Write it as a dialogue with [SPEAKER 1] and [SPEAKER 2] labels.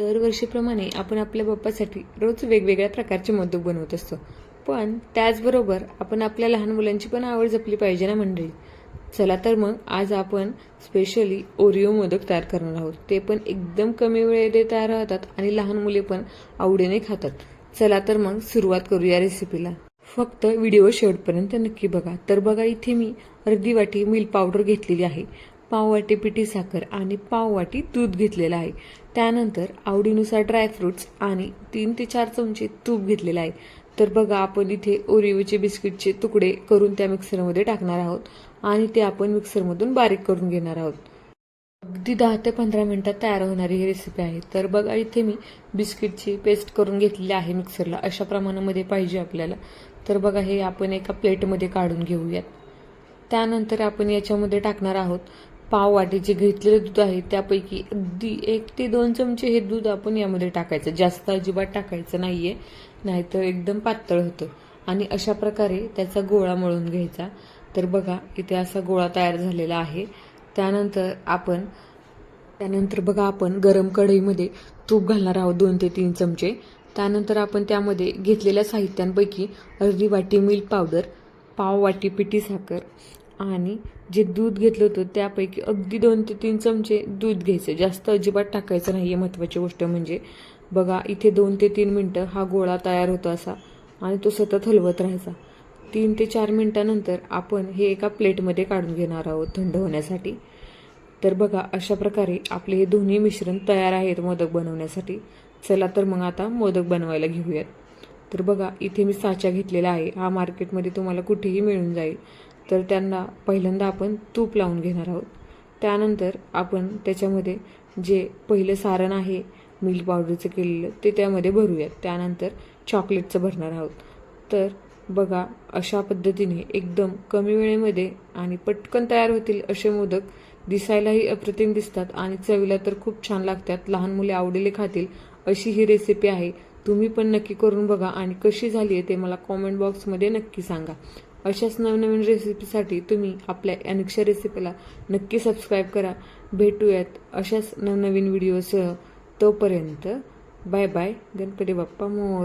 [SPEAKER 1] दरवर्षीप्रमाणे आपण आपल्या बाप्पासाठी रोज वेगवेगळ्या प्रकारचे मोदक बनवत असतो. पण त्याचबरोबर आपण आपल्या लहान मुलांची पण आवड जपली पाहिजे ना मंडळी? चला तर मग आज आपण स्पेशली ओरिओ मोदक तयार करणार आहोत. ते पण एकदम कमी वेळेत तयार होतात आणि लहान मुले पण आवडीने खातात. चला तर मग सुरुवात करूया रेसिपीला फक्त व्हिडिओ शेवटपर्यंत नक्की बघा. तर बघा इथे मी अर्धी वाटी मिल्क पावडर घेतलेली आहे. पाववाटी पिठी साखर आणि पाववाटी दूध घेतलेलं आहे. त्यानंतर आवडीनुसार ड्रायफ्रुट्स आणि तीन ते चार चमचे तूप घेतलेलं आहे. तर बघा आपण इथे ओरिओचे बिस्किटचे तुकडे करून त्या मिक्सरमध्ये टाकणार आहोत आणि ते आपण मिक्सरमधून बारीक करून घेणार आहोत. अगदी दहा ते पंधरा मिनिटात तयार होणारी ही रेसिपी आहे. तर बघा इथे मी बिस्किटची पेस्ट करून घेतलेली आहे मिक्सरला अशा प्रमाणामध्ये पाहिजे आपल्याला. तर बघा हे आपण एका प्लेटमध्ये काढून घेऊयात. त्यानंतर आपण याच्यामध्ये टाकणार आहोत पाव वाटीचे जे दूध आहे त्यापैकी अगदी एक ते दोन चमचे हे दूध आपण यामध्ये टाकायचं. जास्त अजिबात टाकायचं नाही आहे नाहीतर एकदम पातळ होतं. आणि अशा प्रकारे त्याचा गोळा मळून घ्यायचा. तर बघा इथे असा गोळा तयार झालेला आहे. त्यानंतर आपण त्यानंतर बघा आपण गरम कढईमध्ये तूप घालणार आहोत दोन ते तीन चमचे. त्यानंतर आपण त्यामध्ये घेतलेल्या साहित्यांपैकी अर्धी वाटी मिल्क पावडर पाव वाटी पिठी साखर आणि जे दूध घेतलं होतं त्यापैकी अगदी दोन ते तीन चमचे दूध घ्यायचं. जास्त अजिबात टाकायचं नाही. आहे महत्त्वाची गोष्ट म्हणजे बघा इथे दोन ते तीन मिनटं हा गोळा तयार होतो असा आणि तो सतत हलवत राहायचा. तीन ते चार मिनटानंतर आपण हे एका प्लेटमध्ये काढून घेणार आहोत थंड होण्यासाठी. तर बघा अशा प्रकारे आपले हे दोन्ही मिश्रण तयार आहेत मोदक बनवण्यासाठी. चला तर मग आता मोदक बनवायला घेऊयात. तर बघा इथे मी साचा घेतलेला आहे. हा मार्केटमध्ये तुम्हाला कुठेही मिळून जाईल. तर त्यांना पहिल्यांदा आपण तूप लावून घेणार आहोत. त्यानंतर आपण त्याच्यामध्ये जे पहिलं सारण आहे मिल्क पावडरचं केलेलं ते त्यामध्ये भरूयात. त्यानंतर चॉकलेटचं भरणार आहोत. तर बघा अशा पद्धतीने एकदम कमी वेळेमध्ये आणि पटकन तयार होतील असे मोदक दिसायलाही अप्रतिम दिसतात आणि चवीला तर खूप छान लागतात. लहान मुले आवडीले खातील अशी ही रेसिपी आहे. तुम्ही पण नक्की करून बघा आणि कशी झाली आहे ते मला कॉमेंट बॉक्समध्ये नक्की सांगा. अशाच नवनवीन रेसिपीसाठी तुम्ही आपल्या अनिक्षा रेसिपीला नक्की सबस्क्राईब करा. भेटूयात अशाच नवनवीन व्हिडिओसह तोपर्यंत बाय बाय गणपती बाप्पा मोर.